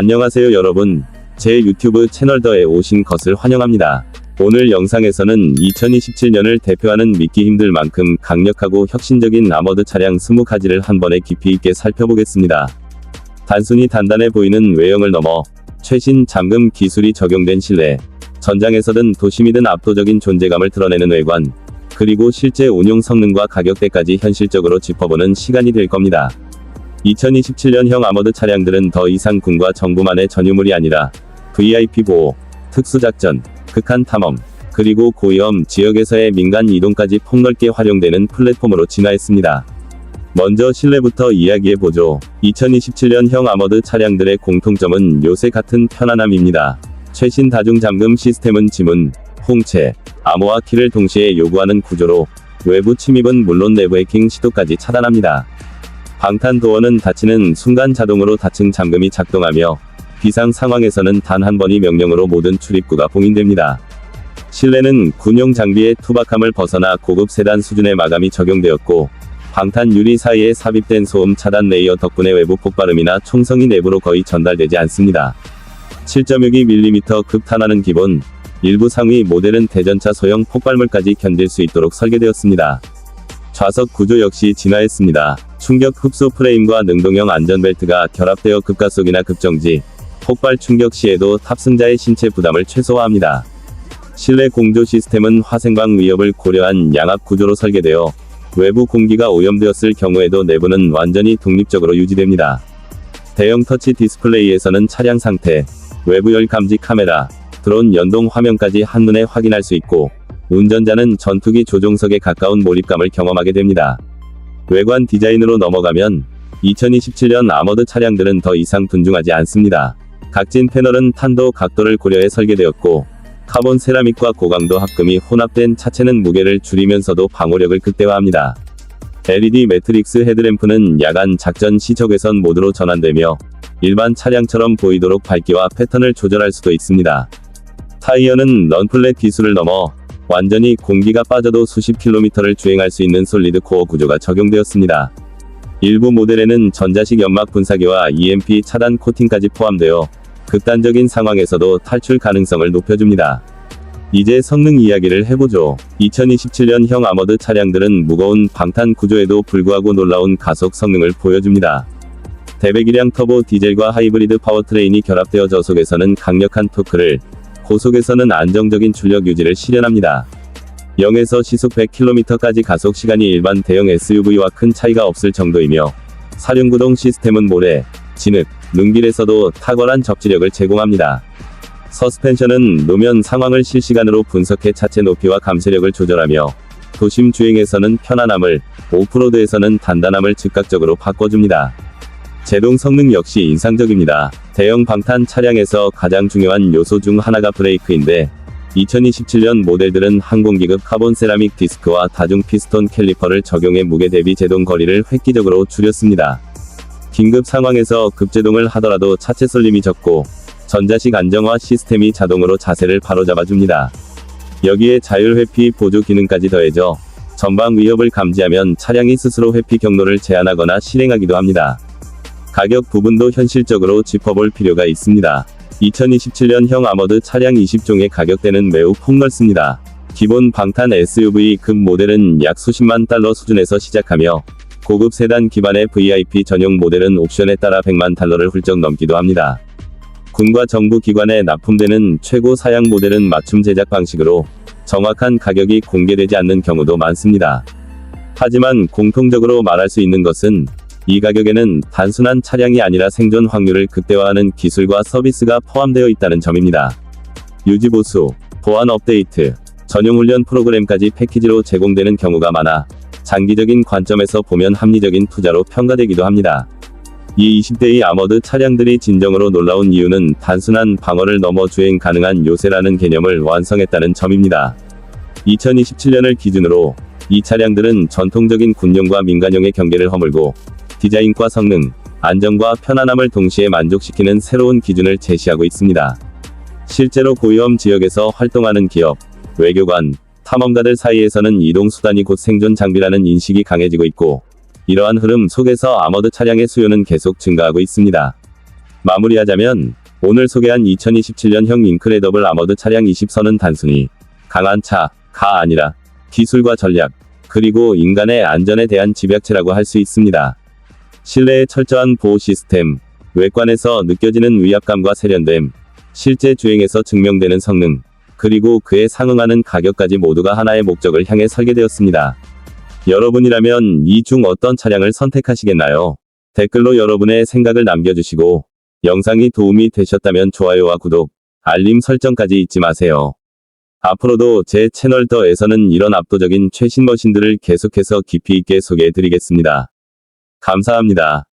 안녕하세요 여러분. 제 유튜브 채널 더에 오신 것을 환영합니다. 오늘 영상에서는 2027년을 대표하는 믿기 힘들 만큼 강력하고 혁신적인 아머드 차량 20가지를 한 번에 깊이 있게 살펴보겠습니다. 단순히 단단해 보이는 외형을 넘어 최신 잠금 기술이 적용된 실내, 전장에서든 도심이든 압도적인 존재감을 드러내는 외관, 그리고 실제 운용 성능과 가격대까지 현실적으로 짚어보는 시간이 될 겁니다. 2027년형 아머드 차량들은 더 이상 군과 정부만의 전유물이 아니라 VIP 보호, 특수작전, 극한 탐험, 그리고 고위험 지역에서의 민간 이동까지 폭넓게 활용되는 플랫폼으로 진화했습니다. 먼저 실내부터 이야기해보죠. 2027년형 아머드 차량들의 공통점은 요새 같은 편안함입니다. 최신 다중 잠금 시스템은 지문, 홍채, 암호화 키를 동시에 요구하는 구조로 외부 침입은 물론 내부 해킹 시도까지 차단합니다. 방탄 도어는 닫히는 순간 자동으로 닫층 잠금이 작동하며 비상 상황에서는 단 한 번이 명령으로 모든 출입구가 봉인됩니다. 실내는 군용 장비의 투박함을 벗어나 고급 세단 수준의 마감이 적용되었고 방탄 유리 사이에 삽입된 소음 차단 레이어 덕분에 외부 폭발음이나 총성이 내부로 거의 전달되지 않습니다. 7.62mm 급탄화는 기본, 일부 상위 모델은 대전차 소형 폭발물까지 견딜 수 있도록 설계되었습니다. 좌석 구조 역시 진화했습니다. 충격 흡수 프레임과 능동형 안전벨트가 결합되어 급가속이나 급정지, 폭발 충격 시에도 탑승자의 신체 부담을 최소화합니다. 실내 공조 시스템은 화생방 위협을 고려한 양압 구조로 설계되어 외부 공기가 오염되었을 경우에도 내부는 완전히 독립적으로 유지됩니다. 대형 터치 디스플레이에서는 차량 상태, 외부 열 감지 카메라, 드론 연동 화면까지 한눈에 확인할 수 있고 운전자는 전투기 조종석에 가까운 몰입감을 경험하게 됩니다. 외관 디자인으로 넘어가면 2027년 아머드 차량들은 더 이상 둔중하지 않습니다. 각진 패널은 탄도 각도를 고려해 설계되었고 카본 세라믹과 고강도 합금이 혼합된 차체는 무게를 줄이면서도 방호력을 극대화합니다. LED 매트릭스 헤드램프는 야간 작전 시 적 외선 모드로 전환되며 일반 차량처럼 보이도록 밝기와 패턴을 조절할 수도 있습니다. 타이어는 런플랫 기술을 넘어 완전히 공기가 빠져도 수십 킬로미터를 주행할 수 있는 솔리드 코어 구조가 적용되었습니다. 일부 모델에는 전자식 연막 분사기와 EMP 차단 코팅까지 포함되어 극단적인 상황에서도 탈출 가능성을 높여줍니다. 이제 성능 이야기를 해보죠. 2027년형 아머드 차량들은 무거운 방탄 구조에도 불구하고 놀라운 가속 성능을 보여줍니다. 대배기량 터보 디젤과 하이브리드 파워트레인이 결합되어 저속에서는 강력한 토크를, 고속에서는 안정적인 출력 유지를 실현합니다. 0에서 시속 100km까지 가속 시간이 일반 대형 SUV와 큰 차이가 없을 정도이며 사륜구동 시스템은 모래, 진흙, 눈길에서도 탁월한 접지력을 제공합니다. 서스펜션은 노면 상황을 실시간으로 분석해 차체 높이와 감쇄력을 조절하며 도심 주행에서는 편안함을, 오프로드에서는 단단함을 즉각적으로 바꿔줍니다. 제동 성능 역시 인상적입니다. 대형 방탄 차량에서 가장 중요한 요소 중 하나가 브레이크인데 2027년 모델들은 항공기급 카본 세라믹 디스크와 다중 피스톤 캘리퍼를 적용해 무게 대비 제동 거리를 획기적으로 줄였습니다. 긴급 상황에서 급제동을 하더라도 차체 쏠림이 적고 전자식 안정화 시스템이 자동으로 자세를 바로잡아줍니다. 여기에 자율 회피 보조 기능까지 더해져 전방 위협을 감지하면 차량이 스스로 회피 경로를 제한하거나 실행하기도 합니다. 가격 부분도 현실적으로 짚어볼 필요가 있습니다. 2027년형 아머드 차량 20종의 가격대는 매우 폭넓습니다. 기본 방탄 SUV 급 모델은 약 수십만 달러 수준에서 시작하며 고급 세단 기반의 VIP 전용 모델은 옵션에 따라 100만 달러를 훌쩍 넘기도 합니다. 군과 정부 기관에 납품되는 최고 사양 모델은 맞춤 제작 방식으로 정확한 가격이 공개되지 않는 경우도 많습니다. 하지만 공통적으로 말할 수 있는 것은 이 가격에는 단순한 차량이 아니라 생존 확률을 극대화하는 기술과 서비스가 포함되어 있다는 점입니다. 유지보수, 보안 업데이트, 전용 훈련 프로그램까지 패키지로 제공되는 경우가 많아 장기적인 관점에서 보면 합리적인 투자로 평가되기도 합니다. 이 20대의 아머드 차량들이 진정으로 놀라운 이유는 단순한 방어를 넘어 주행 가능한 요새라는 개념을 완성했다는 점입니다. 2027년을 기준으로 이 차량들은 전통적인 군용과 민간용의 경계를 허물고 디자인과 성능, 안정과 편안함을 동시에 만족시키는 새로운 기준을 제시하고 있습니다. 실제로 고위험 지역에서 활동하는 기업, 외교관, 탐험가들 사이에서는 이동수단이 곧 생존 장비라는 인식이 강해지고 있고, 이러한 흐름 속에서 아머드 차량의 수요는 계속 증가하고 있습니다. 마무리하자면 오늘 소개한 2027년형 인크레더블 아머드 차량 20선은 단순히 강한 차가 아니라 기술과 전략 그리고 인간의 안전에 대한 집약체라고 할 수 있습니다. 실내의 철저한 보호 시스템, 외관에서 느껴지는 위압감과 세련됨, 실제 주행에서 증명되는 성능, 그리고 그에 상응하는 가격까지 모두가 하나의 목적을 향해 설계되었습니다. 여러분이라면 이 중 어떤 차량을 선택하시겠나요? 댓글로 여러분의 생각을 남겨주시고, 영상이 도움이 되셨다면 좋아요와 구독, 알림 설정까지 잊지 마세요. 앞으로도 제 채널 더에서는 이런 압도적인 최신 머신들을 계속해서 깊이 있게 소개해 드리겠습니다. 감사합니다.